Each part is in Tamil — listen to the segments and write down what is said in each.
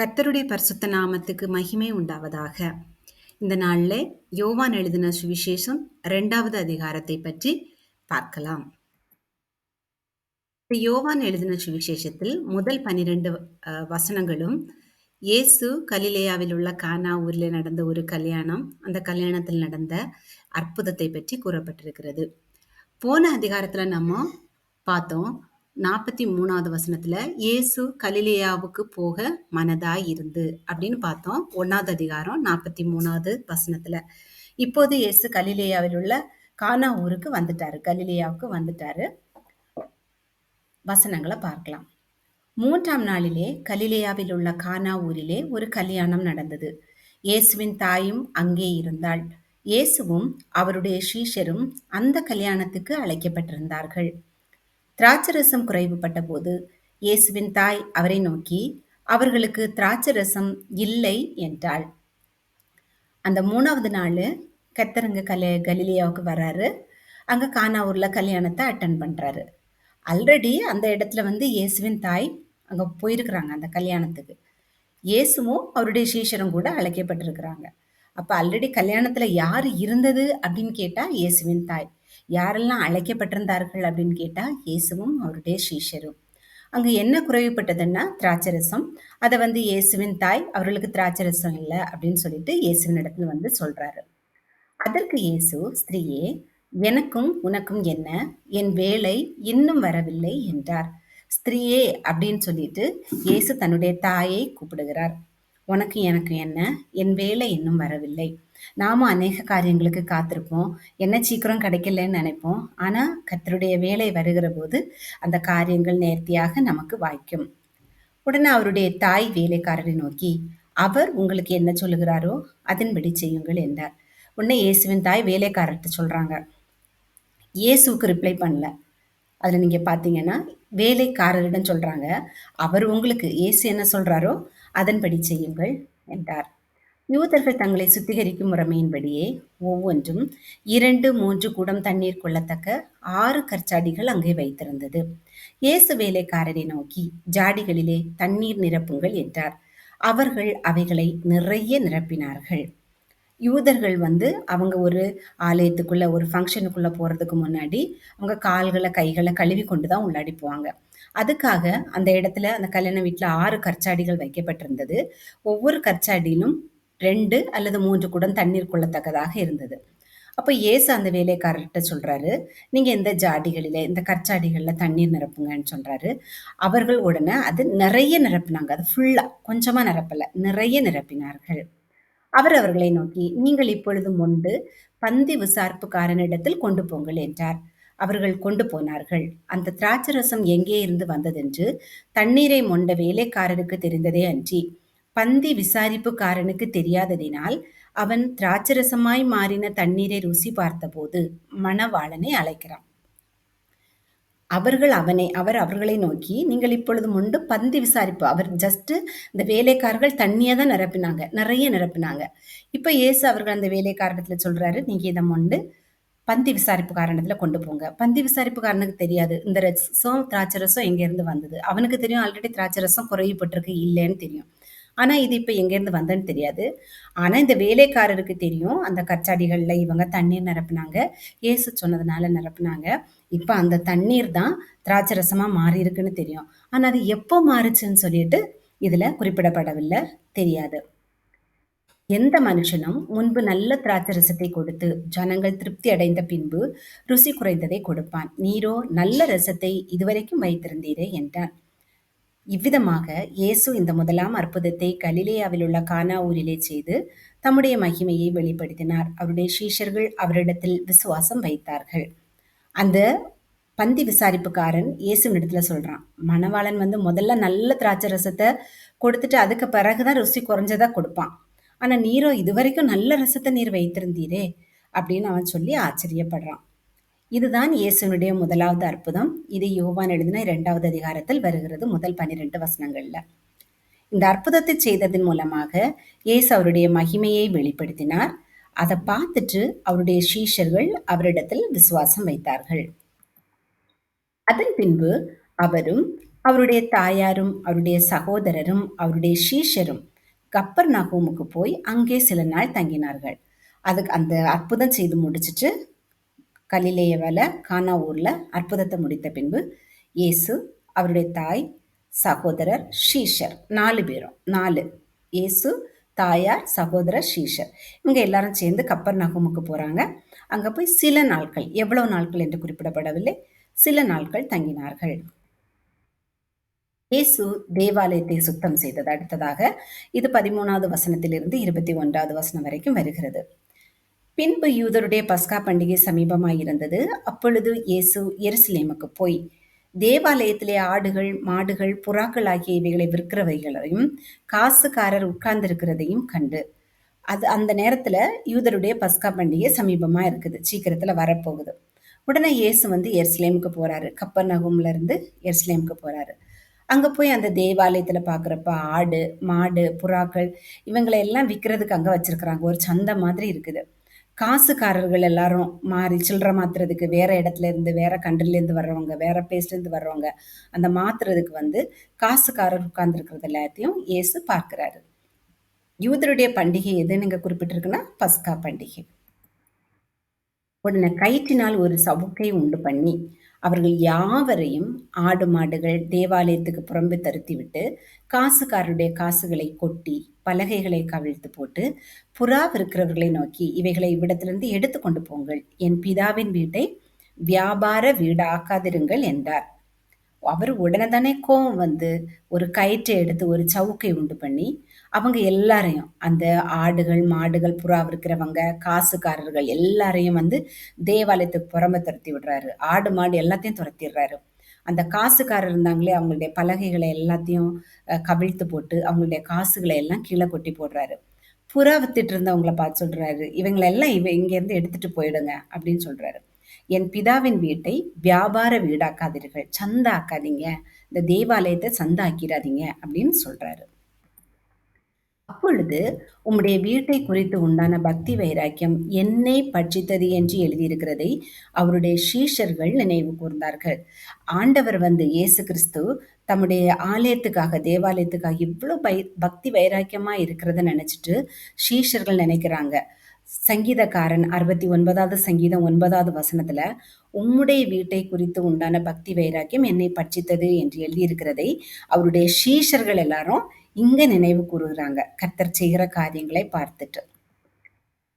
கர்த்தருடைய பரிசுத்த நாமத்துக்கு மகிமை உண்டாவதாக. இந்த நாளில் யோவான் எழுதின சுவிசேஷம் ரெண்டாவது அதிகாரத்தை பற்றி பார்க்கலாம். யோவான் எழுதின சுவிசேஷத்தில் முதல் பனிரெண்டு வசனங்களும் இயேசு கலிலேயாவில் உள்ள கானா ஊரில் நடந்த ஒரு கல்யாணம் அந்த கல்யாணத்தில் நடந்த அற்புதத்தை பற்றி கூறப்பட்டிருக்கிறது. போன அதிகாரத்தில் நம்ம பார்த்தோம் நாற்பத்தி மூணாவது வசனத்துல இயேசு கலிலேயாவுக்கு போக மனதாய் இருந்து அப்படின்னு பார்த்தோம். ஒன்னாவது அதிகாரம் நாற்பத்தி மூணாவது வசனத்துல. இப்போது இயேசு கலிலேயாவில் உள்ள கானா ஊருக்கு வந்துட்டாரு. கலிலேயாவுக்கு வந்துட்டாரு. வசனங்களை பார்க்கலாம். மூன்றாம் நாளிலே கலிலேயாவில் உள்ள கானா ஊரிலே ஒரு கல்யாணம் நடந்தது. இயேசுவின் தாயும் அங்கே இருந்தாள். இயேசுவும் அவருடைய சீஷரும் அந்த கல்யாணத்துக்கு அழைக்கப்பட்டிருந்தார்கள். திராட்சரசம் குறைவுபட்ட போது இயேசுவின் தாய் அவரை நோக்கி அவர்களுக்கு திராட்சரசம் இல்லை என்றாள். அந்த மூணாவது நாள் கத்தரங்க கல கலிலியாவுக்கு வர்றாரு. அங்கே கானாவூரில் கல்யாணத்தை அட்டன் பண்ணுறாரு ஆல்ரெடி அந்த இடத்துல வந்து இயேசுவின் தாய் அங்கே போயிருக்கிறாங்க அந்த கல்யாணத்துக்கு. இயேசுவும் அவருடைய சீஷரும் கூட அழைக்கப்பட்டிருக்கிறாங்க. அப்போ ஆல்ரெடி கல்யாணத்தில் யார் இருந்தது அப்படின்னு கேட்டால் இயேசுவின் தாய். யாரெல்லாம் அழைக்கப்பட்டிருந்தார்கள் அப்படின்னு கேட்டால் இயேசுவும் அவருடைய சீஷரும் அங்கே என்ன குறைவுபட்டதுன்னா திராட்சரசம். அதை வந்து இயேசுவின் தாய் அவர்களுக்கு திராட்சரசம் இல்லை அப்படின்னு சொல்லிட்டு இயேசுவின் இடத்துல வந்து சொல்றாரு. அதற்கு இயேசு ஸ்திரீயே எனக்கும் உனக்கும் என்ன? என் வேலை இன்னும் வரவில்லை என்றார். ஸ்திரீயே அப்படின்னு சொல்லிட்டு இயேசு தன்னுடைய தாயை கூப்பிடுகிறார். உனக்கு எனக்கு என்ன? என் வேலை இன்னும் வரவில்லை. நாமும் அநேக காரியங்களுக்கு காத்திருப்போம். என்ன சீக்கிரம் கிடைக்கலன்னு நினைப்போம். ஆனால் கத்தருடைய வேலை வருகிற போது அந்த காரியங்கள் நேர்த்தியாக நமக்கு வாய்க்கும். உடனே அவருடைய தாய் வேலைக்காரரை நோக்கி அவர் உங்களுக்கு என்ன சொல்லுகிறாரோ அதன்படி செய்யுங்கள் என்றார். உடனே இயேசுவின் தாய் வேலைக்காரர்கிட்ட சொல்கிறாங்க இயேசுக்கு ரிப்ளை பண்ணல. அதில் நீங்கள் பார்த்தீங்கன்னா வேலைக்காரரிடம் சொல்கிறாங்க அவர் உங்களுக்கு இயேசு என்ன சொல்கிறாரோ அதன்படி செய்யுங்கள் என்றார். யூதர்கள் தங்களை சுத்திகரிக்கும் முறைமையின்படியே ஒவ்வொன்றும் இரண்டு மூன்று குடம் தண்ணீர் கொள்ளத்தக்க ஆறு கற்சாடிகள் அங்கே வைத்திருந்தது. இயேசு வேலைக்காரரை நோக்கி ஜாடிகளிலே தண்ணீர் நிரப்புங்கள் என்றார். அவர்கள் அவைகளை நிறைய நிரப்பினார்கள். யூதர்கள் வந்து அவங்க ஒரு ஆலயத்துக்குள்ள ஒரு ஃபங்க்ஷனுக்குள்ள போறதுக்கு முன்னாடி அவங்க கால்களை கைகளை கழுவி கொண்டு தான் உள்ளாடி போவாங்க. அதுக்காக அந்த இடத்துல அந்த கல்யாண வீட்டில் ஆறு கற்சாடிகள் வைக்கப்பட்டிருந்தது. ஒவ்வொரு கற்சாடியிலும் ரெண்டு அல்லது மூன்று குடம் தண்ணீர் கொள்ளத்தக்கதாக இருந்தது. அப்போ ஏசு அந்த வேலைக்காரர்கிட்ட சொல்கிறாரு நீங்கள் இந்த ஜாடிகளில் இந்த கற்சாடிகளில் தண்ணீர் நிரப்புங்கன்னு சொல்கிறாரு அவர்கள் உடனே அது நிறைய நிரப்பினாங்க. அது ஃபுல்லாக கொஞ்சமாக நிரப்பலை நிறைய நிரப்பினார்கள். அவர் அவர்களை நோக்கி நீங்கள் இப்பொழுது முண்டு பந்தி விசார்ப்புக்காரனிடத்தில் கொண்டு போங்கள் என்றார். அவர்கள் கொண்டு போனார்கள். அந்த திராட்சரசம் எங்கே இருந்து வந்ததென்று தண்ணீரை மொண்ட வேலைக்காரருக்கு தெரிந்ததே அன்றி பந்தி விசாரிப்புக்காரனுக்கு தெரியாததினால் அவன் திராட்சரசமாய் மாறின தண்ணீரை ருசி பார்த்தபோது மணவாளனை அழைக்கிறான். அவர்கள் அவனை அவர் அவர்களை நோக்கி நீங்கள் இப்பொழுது முண்டு பந்தி விசாரிப்பு. அவர் ஜஸ்ட் இந்த வேலைக்காரர்கள் தண்ணியை தான் நிரப்பினாங்க நிறைய நிரப்பினாங்க. இப்போ ஏசு அவர்கள் அந்த வேலைக்காரத்துல சொல்றாரு நீங்க இதை முண்டு பந்தி விசாரிப்பு காரணத்துல கொண்டு போங்க. பந்தி விசாரிப்பு காரனுக்கு தெரியாது இந்த ரசம் திராட்சரசம் எங்கேருந்து வந்தது? அவனுக்கு தெரியும் ஆல்ரெடி திராட்சரசம் குறைவுபட்டிருக்கு இல்லைன்னு தெரியும். ஆனால் இது இப்போ எங்கேருந்து வந்தேன்னு தெரியாது. ஆனால் இந்த வேலைக்காரருக்கு தெரியும். அந்த கச்சாடிகளில் இவங்க தண்ணீர் நிரப்புனாங்க. ஏசு சொன்னதுனால நிரப்புனாங்க. இப்போ அந்த தண்ணீர் தான் திராட்சை ரசமாக மாறி இருக்குன்னு தெரியும். ஆனால் அது எப்போ மாறுச்சுன்னு சொல்லிட்டு இதில் குறிப்பிடப்படவில்லை. தெரியாது. எந்த மனுஷனும் முன்பு நல்ல திராட்சை கொடுத்து ஜனங்கள் திருப்தி அடைந்த பின்பு ருசி குறைந்ததை கொடுப்பான். நீரோ நல்ல ரசத்தை இதுவரைக்கும் வைத்திருந்தீரே என்றான் இவ்விதமாக இயேசு இந்த முதலாம் அற்புதத்தை கலிலேயாவில் உள்ள கானா ஊரிலே செய்து தம்முடைய மகிமையை வெளிப்படுத்தினார். அவருடைய சீஷர்கள் அவரிடத்தில் விசுவாசம் வைத்தார்கள். அந்த பந்தி விசாரிப்புக்காரன் இயேசுவினிடத்துல சொல்றான் மணவாளன் வந்து முதல்ல நல்ல திராட்சை ரசத்தை கொடுத்துட்டு அதுக்கு பிறகுதான் ருசி குறைஞ்சதா கொடுப்பான். ஆனா நீரோ இதுவரைக்கும் நல்ல ரசத்தை நீர் வைத்திருந்தீரே அப்படின்னு அவன் சொல்லி ஆச்சரியப்படுறான். இதுதான் இயேசுனுடைய முதலாவது அற்புதம். இது யோவான் எழுதின இரண்டாவது அதிகாரத்தில் வருகிறது முதல் பன்னிரெண்டு வசனங்கள்ல. இந்த அற்புதத்தை செய்ததன் மூலமாக இயேசு அவருடைய மகிமையை வெளிப்படுத்தினார். அதை பார்த்துட்டு அவருடைய சீஷர்கள் அவரிடத்தில் விசுவாசம் வைத்தார்கள். அதன் பின்பு அவரும் அவருடைய தாயாரும் அவருடைய சகோதரரும் அவருடைய சீஷரும் கப்பர் நகோமுக்கு போய் அங்கே சில நாள் தங்கினார்கள். அதுக்கு அந்த அற்புதம் செய்து முடிச்சிட்டு கலிலேயவல கானா ஊர்ல அற்புதத்தை முடித்த பின்பு இயேசு அவருடைய தாய் சகோதரர் ஷீஷர் நாலு பேரும் நாலு. இயேசு தாயார் சகோதரர் ஷீஷர். இவங்க எல்லாரும் சேர்ந்து கப்பர் நகமுக்கு போகிறாங்க அங்கே போய் சில நாட்கள் எவ்வளவு நாட்கள் என்று குறிப்பிடப்படவில்லை. சில நாட்கள் தங்கினார்கள். இயேசு தேவாலயத்தை சுத்தம் செய்தது அடுத்ததாக இது பதிமூணாவது வசனத்திலிருந்து இருபத்தி ஒன்றாவது வசனம் வரைக்கும் வருகிறது. பின்பு யூதருடைய பஸ்கா பண்டிகை சமீபமாயிருந்தது. அப்பொழுது இயேசு எருசலேமுக்கு போய் தேவாலயத்திலே ஆடுகள் மாடுகள் புறாக்கள் ஆகிய இவைகளை விற்கிறவைகளையும் காசுக்காரர் உட்கார்ந்திருக்கிறதையும் கண்டு. அது அந்த நேரத்துல யூதருடைய பஸ்கா பண்டிகை சமீபமா இருக்குது சீக்கிரத்துல வரப்போகுது. உடனே இயேசு வந்து எர்ஸ்லேமுக்கு போறாரு. கப்பர் நகும்ல இருந்து எருசலேமுக்கு போறாரு. அங்க போய் அந்த தேவாலயத்துல பார்க்குறப்ப ஆடு, மாடு, புறாக்கள் இவங்களை எல்லாம் விற்கிறதுக்கு அங்க வச்சிருக்கிறாங்க. ஒரு சந்தை மாதிரி இருக்குது. காசுக்காரர்கள் எல்லாரும் மாறி சில்லறை மாத்துறதுக்கு வேற இடத்துல இருந்து, வேற கண்ட்ரிலேருந்து வர்றவங்க, வேற பிளேஸ்லேருந்து வர்றவங்க, அந்த மாத்துறதுக்கு வந்து காசுக்காரர் உட்கார்ந்துருக்கிறது எல்லாத்தையும் இயேசு பார்க்கிறாரு. யூதருடைய பண்டிகை எதுன்னு நீங்க குறிப்பிட்டிருக்குன்னா, பஸ்கா பண்டிகை. உடனே கயிற்றினால் ஒரு சவுக்கை உண்டு பண்ணி அவர்கள் யாவரையும் ஆடு மாடுகள் தேவாலயத்துக்கு புறம்பு தருத்திவிட்டு காசுக்காரருடைய காசுகளை கொட்டி பலகைகளை கவிழ்த்து போட்டு புறா இருக்கிறவர்களை நோக்கி இவைகளை இவ்விடத்திலிருந்து எடுத்து கொண்டு போங்கள். என் பிதாவின் வீட்டை வியாபார வீடாக்காதிருங்கள் என்றார். அவர் உடனே தானே கோவம் வந்து ஒரு கயிற்றை எடுத்து ஒரு சவுக்கை உண்டு பண்ணி அவங்க எல்லாரையும் அந்த ஆடுகள் மாடுகள் புறா இருக்கிறவங்க காசுக்காரர்கள் எல்லாரையும் வந்து தேவாலயத்துக்கு புறம்ப துரத்தி விடுறாரு. ஆடு மாடு எல்லாத்தையும் துரத்திடுறாரு. அந்த காசுக்காரர் இருந்தாங்களே அவங்களுடைய பலகைகளை எல்லாத்தையும் கவிழ்த்து போட்டு அவங்களுடைய காசுகளை எல்லாம் கீழே கொட்டி போடுறாரு. புறா வித்துட்டு இருந்தவங்களை பார்த்து சொல்றாரு இவங்களெல்லாம் இவ இங்கேருந்து எடுத்துட்டு போயிடுங்க அப்படின்னு சொல்றாரு. என் பிதாவின் வீட்டை வியாபார வீடாக்காதீர்கள். சந்தாக்காதீங்க. இந்த தேவாலயத்தை சந்தாக்கிறாதீங்க அப்படின்னு சொல்றாரு. அப்பொழுது உம்முடைய வீட்டை குறித்து உண்டான பக்தி வைராக்கியம் என்னை பட்சித்தது என்று எழுதியிருக்கிறதை அவருடைய சீஷர்கள் நினைவு கூர்ந்தார்கள். ஆண்டவர் வந்து இயேசு கிறிஸ்து தம்முடைய ஆலயத்துக்காக தேவாலயத்துக்காக இவ்வளோ பை பக்தி வைராக்கியமா இருக்கிறத நினைச்சிட்டு சீஷர்கள் நினைக்கிறாங்க. சங்கீதக்காரன் அறுபத்தி ஒன்பதாவது சங்கீதம் ஒன்பதாவது வசனத்துல உம்முடைய வீட்டை குறித்து உண்டான பக்தி வைராக்கியம் என்னை பட்சித்தது என்று எழுதியிருக்கிறதை அவருடைய சீஷர்கள் எல்லாரும் இங்க நினைவு கூறுகிறாங்க கர்த்தர் செய்கிற காரியங்களை பார்த்துட்டு.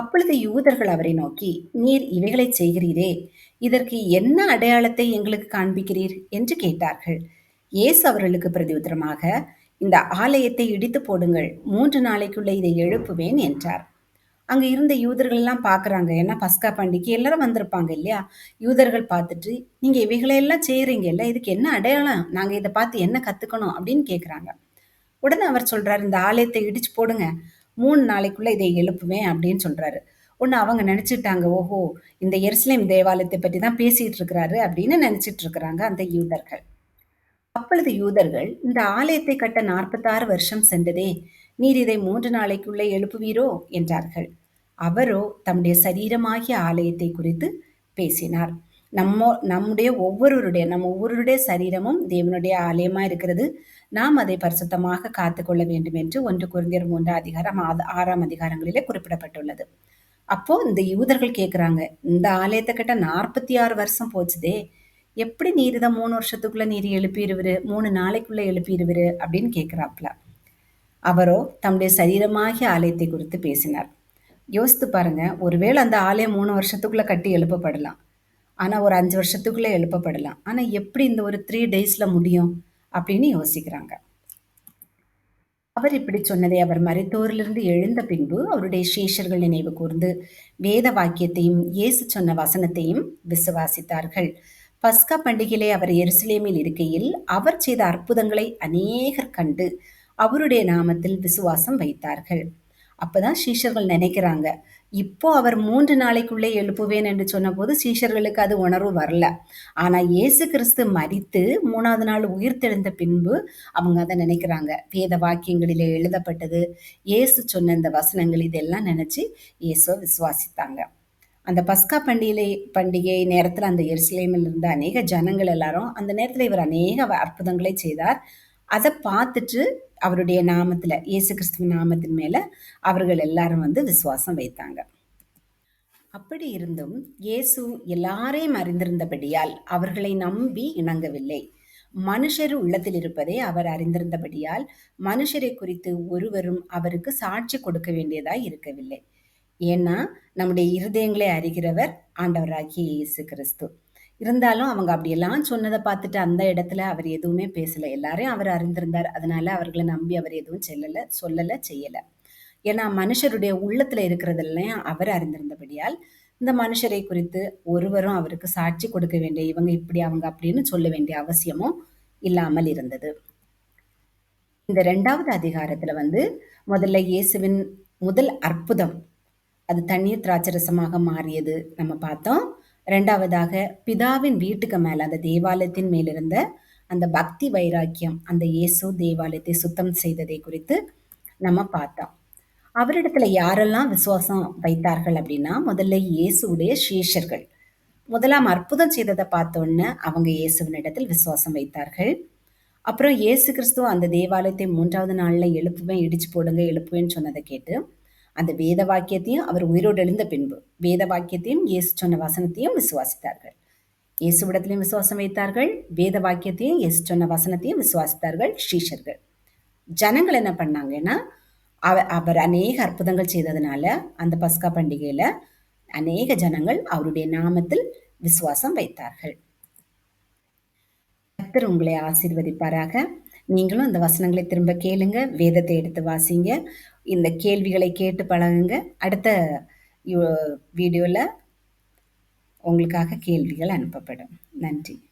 அப்பொழுது யூதர்கள் அவரை நோக்கி நீர் இவைகளை செய்கிறீரே இதற்கு என்ன அடையாளத்தை எங்களுக்கு காண்பிக்கிறீர்? என்று கேட்டார்கள். ஏசு அவர்களுக்கு பிரதியுத்தரமாக இந்த ஆலயத்தை இடித்து போடுங்கள் மூன்று நாளைக்குள்ளே இதை எழுப்புவேன் என்றார். அங்க இருந்த யூதர்கள் எல்லாம் பாக்குறாங்க. ஏன்னா பஸ்கா பண்டிகை எல்லாரும் வந்திருப்பாங்க இல்லையா? யூதர்கள் பார்த்துட்டு நீங்க இவைகளையெல்லாம் செய்கிறீங்கல்ல இதுக்கு என்ன அடையாளம்? நாங்க இதை பார்த்து என்ன கத்துக்கணும்? அப்படின்னு கேக்குறாங்க. உடனே அவர் சொல்றாரு இந்த ஆலயத்தை இடிச்சு போடுங்க. மூணு நாளைக்குள்ள இதை எழுப்புவேன் அப்படின்னு சொல்றாரு. ஒன்று அவங்க நினச்சிட்டாங்க ஓஹோ இந்த எருசலேம் தேவாலயத்தை பற்றி தான் பேசிகிட்டு இருக்கிறாரு அப்படின்னு நினச்சிட்டு இருக்கிறாங்க அந்த யூதர்கள். அப்பொழுது யூதர்கள் இந்த ஆலயத்தை கட்ட நாற்பத்தாறு வருஷம் சென்றதே நீர் இதை மூன்று நாளைக்குள்ளே எழுப்புவீரோ? என்றார்கள். அவரோ தம்முடைய சரீரமாகிய ஆலயத்தை குறித்து பேசினார். நம்மோ நம்முடைய ஒவ்வொருவருடைய நம்ம ஒவ்வொருடைய சரீரமும் தேவனுடைய ஆலயமா இருக்கிறது. நாம் அதை பரிசுத்தமாக காத்துக்கொள்ள வேண்டும் என்று ஒன்று குறைந்தர் மூன்றாம் அதிகாரம் ஆறாம் அதிகாரங்களிலே குறிப்பிடப்பட்டுள்ளது. அப்போ இந்த யூதர்கள் கேட்குறாங்க இந்த ஆலயத்தை கிட்ட நாற்பத்தி ஆறு வருஷம் போச்சுதே. எப்படி நீர் இதை மூணு வருஷத்துக்குள்ள நீர் எழுப்பிடுவரு? மூணு நாளைக்குள்ள எழுப்பிடுவரு? அப்படின்னு கேட்குறாப்ல அவரோ தம்முடைய சரீரமாகிய ஆலயத்தை குறித்து பேசினார். யோசித்து பாருங்க ஒருவேளை அந்த ஆலயம் மூணு வருஷத்துக்குள்ளே கட்டி எழுப்பப்படலாம். ஆனால் ஒரு அஞ்சு வருஷத்துக்குள்ளே எழுப்பப்படலாம். ஆனால் எப்படி இந்த ஒரு த்ரீ டேஸில் முடியும் அப்படின்னு யோசிக்கிறாங்க. அவர் இப்படி சொன்னதை அவர் மறைத்தோரிலிருந்து எழுந்த பின்பு அவருடைய சேஷர்கள் நினைவு கூர்ந்து வேத வாக்கியத்தையும் இயேசு சொன்ன வசனத்தையும் விசுவாசித்தார்கள். பஸ்கா பண்டிகையிலே அவர் எருசலேமில் இருக்கையில் அவர் செய்த அற்புதங்களை அநேகர் கண்டு அவருடைய நாமத்தில் விசுவாசம் வைத்தார்கள். அப்பதான் சீஷர்கள் நினைக்கிறாங்க இப்போ அவர் மூன்று நாளைக்குள்ளே எழுப்புவேன் என்று சொன்னபோது சீஷர்களுக்கு அது உணர்வு வரல. ஆனா இயேசு கிறிஸ்து மறித்து மூணாவது நாள் உயிர்த்தெழுந்த பின்பு அவங்க அதை நினைக்கிறாங்க. வேத வாக்கியங்களிலே எழுதப்பட்டது இயேசு சொன்ன இந்த வசனங்கள் இதெல்லாம் நினைச்சு இயேசுவை விசுவாசித்தாங்க. அந்த பஸ்கா பண்டிகை பண்டிகை நேரத்தில் அந்த எருசலேமில் இருந்த அநேக ஜனங்கள் எல்லாரும் அந்த நேரத்தில் இவர் அநேக அற்புதங்களை செய்தார். அதை பார்த்துட்டு அவருடைய நாமத்துல இயேசு கிறிஸ்துவ நாமத்தின் மேல அவர்கள் எல்லாரும் வந்து விசுவாசம் வைத்தாங்க. அப்படி இருந்தும் இயேசு எல்லாரையும் அறிந்திருந்தபடியால் அவர்களை நம்பி இணங்கவில்லை. மனுஷர் உள்ளத்தில் இருப்பதை அவர் அறிந்திருந்தபடியால் மனுஷரை குறித்து ஒருவரும் அவருக்கு சாட்சி கொடுக்க வேண்டியதாய் இருக்கவில்லை. ஏன்னா நம்முடைய இருதயங்களை அறிகிறவர் ஆண்டவராகிய இயேசு கிறிஸ்து இருந்தாலும் அவங்க அப்படியெல்லாம் சொன்னதை பார்த்துட்டு அந்த இடத்துல அவர் எதுவுமே பேசல. எல்லாரையும் அவர் அறிந்திருந்தார். அதனால அவர்களை நம்பி அவர் எதுவும் செல்லல சொல்லலை செய்யல. ஏன்னா மனுஷருடைய உள்ளத்துல இருக்கிறதெல்லாம் அவர் அறிந்திருந்தபடியால் இந்த மனுஷரை குறித்து ஒருவரும் அவருக்கு சாட்சி கொடுக்க வேண்டிய இவங்க இப்படி அவங்க அப்படின்னு சொல்ல வேண்டிய அவசியமும் இல்லாமல் இருந்தது. இந்த ரெண்டாவது அதிகாரத்துல வந்து முதல்ல இயேசுவின் முதல் அற்புதம் அது தண்ணீர் திராட்சரசமாக மாறியது நம்ம பார்த்தோம். ரெண்டாவதாக பிதாவின் வீட்டுக்கு மேல அந்த தேவாலயத்தின் மேலிருந்த அந்த பக்தி வைராக்கியம் அந்த இயேசு தேவாலயத்தை சுத்தம் செய்ததை குறித்து நம்ம பார்த்தோம். அவரிடத்துல யாரெல்லாம் விசுவாசம் வைத்தார்கள் அப்படின்னா முதல்ல இயேசுவுடைய சீஷர்கள் முதலாம் அற்புதம் செய்ததை பார்த்தோன்னு அவங்க இயேசுவின் இடத்தில் விசுவாசம் வைத்தார்கள். அப்புறம் இயேசு கிறிஸ்துவ அந்த தேவாலயத்தை மூன்றாவது நாளில் எழுப்புவேன் இடிச்சு போடுங்க எழுப்புவேன்னு சொன்னதை கேட்டு அந்த வேத வாக்கியத்தையும் அவர் உயிரோடு எழுந்த பின்பு வேத வாக்கியத்தையும் இயேசு சொன்ன வசனத்தையும் விசுவாசித்தார்கள். இயேசுவிடத்திலையும் விசுவாசம் வைத்தார்கள் வேத வாக்கியத்தையும் இயேசு சொன்ன வசனத்தையும் விசுவாசித்தார்கள் ஸ்ரீஷர்கள் ஜனங்கள் என்ன பண்ணாங்கன்னா அவ அவர் அநேக அற்புதங்கள் செய்ததுனால அந்த பஸ்கா பண்டிகையில அநேக ஜனங்கள் அவருடைய நாமத்தில் விசுவாசம் வைத்தார்கள். கர்த்தர் உங்களை ஆசீர்வதிப்பாராக. நீங்களும் அந்த வசனங்களை திரும்ப கேளுங்க வேதத்தை எடுத்து வாசிங்க. இந்த கேள்விகளை கேட்டு பழகுங்க. அடுத்த வீடியோவில் உங்களுக்காக கேள்விகள் அனுப்பப்படும். நன்றி.